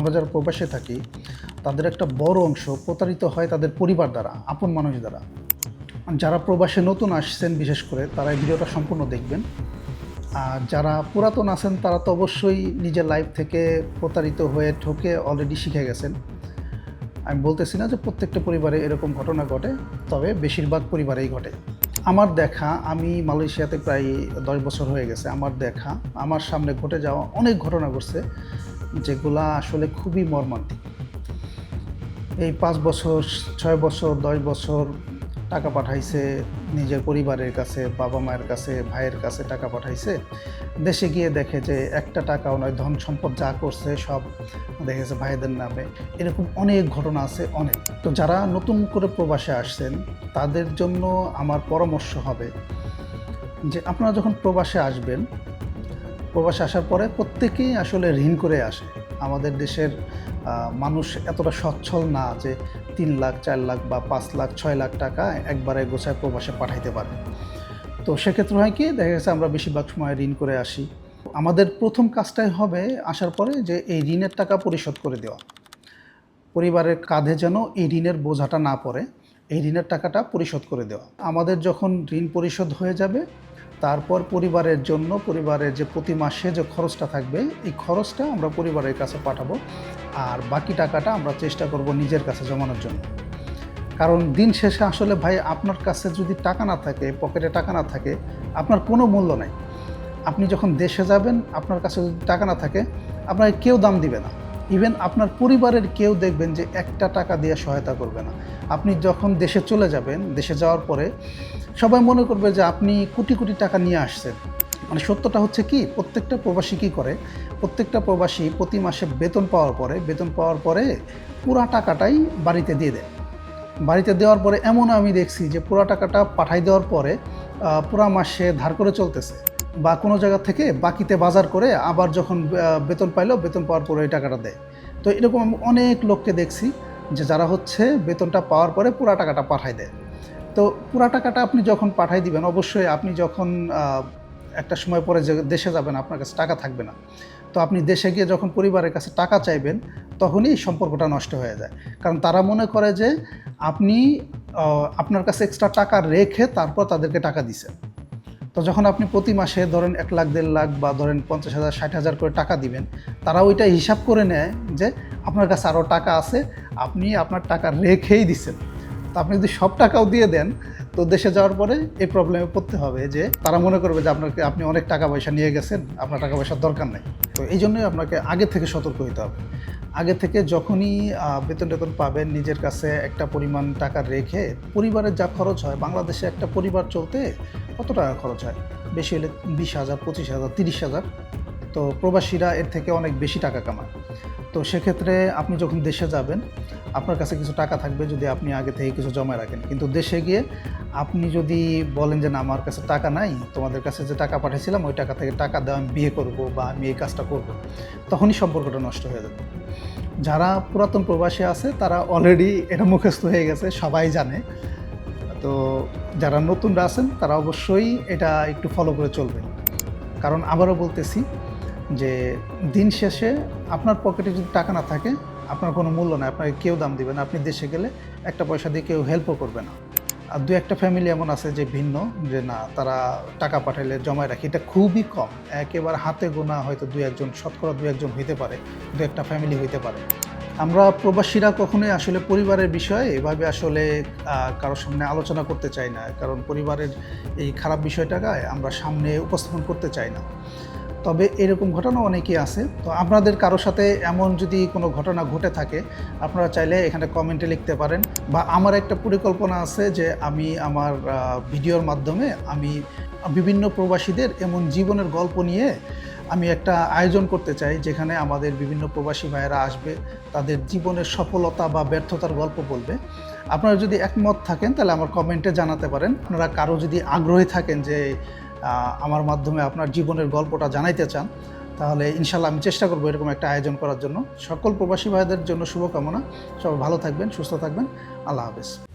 আমরা যারা প্রবাসে থাকি, তাদের একটা বড় অংশ প্রতারিত হয় তাদের পরিবার দ্বারা, আপন মানুষ দ্বারা। যারা প্রবাসে নতুন আসছেন, বিশেষ করে তারা এই ভিডিওটা সম্পূর্ণ দেখবেন। আর যারা পুরাতন আছেন, তারা তো অবশ্যই নিজের লাইফ থেকে প্রতারিত হয়ে ঠকে অলরেডি শিখে গেছেন। আমি বলতেছি না যে প্রত্যেকটা পরিবারে এরকম ঘটনা ঘটে, তবে বেশিরভাগ পরিবারেই ঘটে। আমার দেখা, আমি মালয়েশিয়াতে প্রায় দশ বছর হয়ে গেছে, আমার দেখা, আমার সামনে ঘটে যাওয়া অনেক ঘটনা ঘটছে, যেগুলা আসলে খুবই মর্মান্তিক। এই পাঁচ বছর, ছয় বছর, দশ বছর টাকা পাঠাইছে, নিজের পরিবারের কাছে, বাবা মায়ের কাছে, ভাইয়ের কাছে টাকা পাঠাইছে। দেশে গিয়ে দেখে যে একটা টাকাও নয়, ধন সম্পদ যা করছে সব দেখেছে ভাইদের নামে। এরকম অনেক ঘটনা আছে, অনেক। তো যারা নতুন করে প্রবাসে আসছেন, তাদের জন্য আমার পরামর্শ হবে যে আপনারা যখন প্রবাসে আসবেন, প্রবাসে আসার পরে প্রত্যেকেই আসলে ঋণ করে আসে। আমাদের দেশের মানুষ এতটা সচ্ছল না যে তিন লাখ, চার লাখ বা পাঁচ লাখ, ছয় লাখ টাকা একবারে গোছায় প্রবাসে পাঠাইতে পারে। তো সেক্ষেত্রে হয় কি, দেখা গেছে আমরা বেশিরভাগ সময় ঋণ করে আসি। আমাদের প্রথম কাজটাই হবে আসার পরে যে এই ঋণের টাকা পরিশোধ করে দেওয়া। পরিবারের কাঁধে যেন এই ঋণের বোঝাটা না পড়ে, এই ঋণের টাকাটা পরিশোধ করে দেওয়া। আমাদের যখন ঋণ পরিশোধ হয়ে যাবে, তারপর পরিবারের জন্য, পরিবারের যে প্রতি মাসে যে খরচটা থাকবে, এই খরচটা আমরা পরিবারের কাছে পাঠাবো। আর বাকি টাকাটা আমরা চেষ্টা করব নিজের কাছে জমানোর জন্য। কারণ দিন শেষে আসলে ভাই, আপনার কাছে যদি টাকা না থাকে, পকেটে টাকা না থাকে, আপনার কোনো মূল্য নাই। আপনি যখন দেশে যাবেন, আপনার কাছে যদি টাকা না থাকে, আপনাকে কেউ দাম দিবে না। ইভেন আপনার পরিবারের কেউ দেখবেন যে একটা টাকা দিয়ে সহায়তা করবে না। আপনি যখন দেশে চলে যাবেন, দেশে যাওয়ার পরে সবাই মনে করবে যে আপনি কোটি কোটি টাকা নিয়ে আসছেন। মানে সত্যটা হচ্ছে কি, প্রত্যেকটা প্রবাসী কী করে? প্রত্যেকটা প্রবাসী প্রতি মাসে বেতন পাওয়ার পরে, বেতন পাওয়ার পরে পুরা টাকাটাই বাড়িতে দিয়ে দেয়। বাড়িতে দেওয়ার পরে এমন আমি দেখছি যে পুরা টাকাটা পাঠাই দেওয়ার পরে পুরা মাসে ধার করে চলতেছে বা কোনো জায়গা থেকে বাকিতে বাজার করে আবার যখন বেতন পাইলো, বেতন পাওয়ার পরে ওই টাকাটা দেয়। তো এরকম আমি অনেক লোককে দেখছি যে যারা হচ্ছে বেতনটা পাওয়ার পরে পুরা টাকাটা পাঠাই দেয়। তো পুরা টাকাটা আপনি যখন পাঠাই দিবেন, অবশ্যই আপনি যখন একটা সময় পরে যে দেশে যাবেন, আপনার কাছে টাকা থাকবে না। তো আপনি দেশে গিয়ে যখন পরিবারের কাছে টাকা চাইবেন, তখনই সম্পর্কটা নষ্ট হয়ে যায়। কারণ তারা মনে করে যে আপনি আপনার কাছে এক্সট্রা টাকা রেখে তারপর তাদেরকে টাকা দিছেন। তো যখন আপনি প্রতি মাসে ধরেন এক লাখ, দেড় লাখ বা ধরেন পঞ্চাশ হাজার, ষাট হাজার করে টাকা দিবেন, তারা ওইটা হিসাব করে নেয় যে আপনার কাছে আরও টাকা আছে, আপনি আপনার টাকা রেখেই দিচ্ছেন তো আপনি যদি সব টাকাও দিয়ে দেন, তো দেশে যাওয়ার পরে এই প্রবলেমে পড়তে হবে যে তারা মনে করবে যে আপনাকে, আপনি অনেক টাকা পয়সা নিয়ে গেছেন, আপনার টাকা পয়সার দরকার নেই। তো এই জন্যই আপনাকে আগে থেকে সতর্ক হতে হবে। আগে থেকে যখনই বেতন টেতন পাবেন, নিজের কাছে একটা পরিমাণ টাকা রেখে পরিবারের যা খরচ হয়, বাংলাদেশে একটা পরিবার চলতে কত টাকা খরচ হয়? বেশি হলে বিশ হাজার, পঁচিশ হাজার, তিরিশ হাজার। তো প্রবাসীরা এর থেকে অনেক বেশি টাকা কামায়। তো সেক্ষেত্রে আপনি যখন দেশে যাবেন, আপনার কাছে কিছু টাকা থাকবে যদি আপনি আগে থেকে কিছু জমা রাখেন। কিন্তু দেশে গিয়ে আপনি যদি বলেন যে না, আমার কাছে টাকা নাই, তোমাদের কাছে যে টাকা পাঠিয়েছিলাম, ওই টাকা থেকে টাকা দেওয়া আমি বিয়ে করব বা আমি এই কাজটা করব, তখনই সম্পর্কটা নষ্ট হয়ে যাবে। যারা পুরাতন প্রবাসী আছে, তারা অলরেডি এটা মুখস্থ হয়ে গেছে, সবাই জানে। তো যারা নতুনরা আছেন, তারা অবশ্যই এটা একটু ফলো করে চলবেন। কারণ আবারও বলতেছি যে দিন শেষে আপনার পকেটে যদি টাকা না থাকে, আপনার কোনো মূল্য নাই, আপনাকে কেউ দাম দিবে না। আপনি দেশে গেলে একটা পয়সা দিয়ে কেউ হেল্পও করবে না। আর দু একটা ফ্যামিলি এমন আছে যে ভিন্ন, যে না, তারা টাকা পাঠাইলে জমায় রাখে। এটা খুবই কম। একেবারে হাতে গোনা হয়তো দু একজন, শতকরা দু একজন হইতে পারে, দু একটা ফ্যামিলি হইতে পারে। আমরা প্রবাসীরা কখনোই আসলে পরিবারের বিষয়ে এভাবে আসলে কারোর সামনে আলোচনা করতে চাই না। কারণ পরিবারের এই খারাপ বিষয়টাকে আমরা সামনে উপস্থাপন করতে চাই না। তবে এরকম ঘটনা অনেকেই আছে। তো আপনাদের কারও সাথে এমন যদি কোনো ঘটনা ঘটে থাকে, আপনারা চাইলে এখানে কমেন্টে লিখতে পারেন। বা আমার একটা পরিকল্পনা আছে যে আমি আমার ভিডিওর মাধ্যমে আমি বিভিন্ন প্রবাসীদের এমন জীবনের গল্প নিয়ে আমি একটা আয়োজন করতে চাই, যেখানে আমাদের বিভিন্ন প্রবাসী ভাইয়েরা আসবে, তাদের জীবনের সফলতা বা ব্যর্থতার গল্প বলবে। আপনারা যদি একমত থাকেন, তাহলে আমার কমেন্টে জানাতে পারেন। আপনারা কারও যদি আগ্রহী থাকেন যে আমার মাধ্যমে আপনার জীবনের গল্পটা জানাইতে চান, তাহলে ইনশাল্লাহ আমি চেষ্টা করব এরকম একটা আয়োজন করার জন্য। সকল প্রবাসী ভাইদের জন্য শুভকামনা। সবাই ভালো থাকবেন, সুস্থ থাকবেন। আল্লাহ হাফেজ।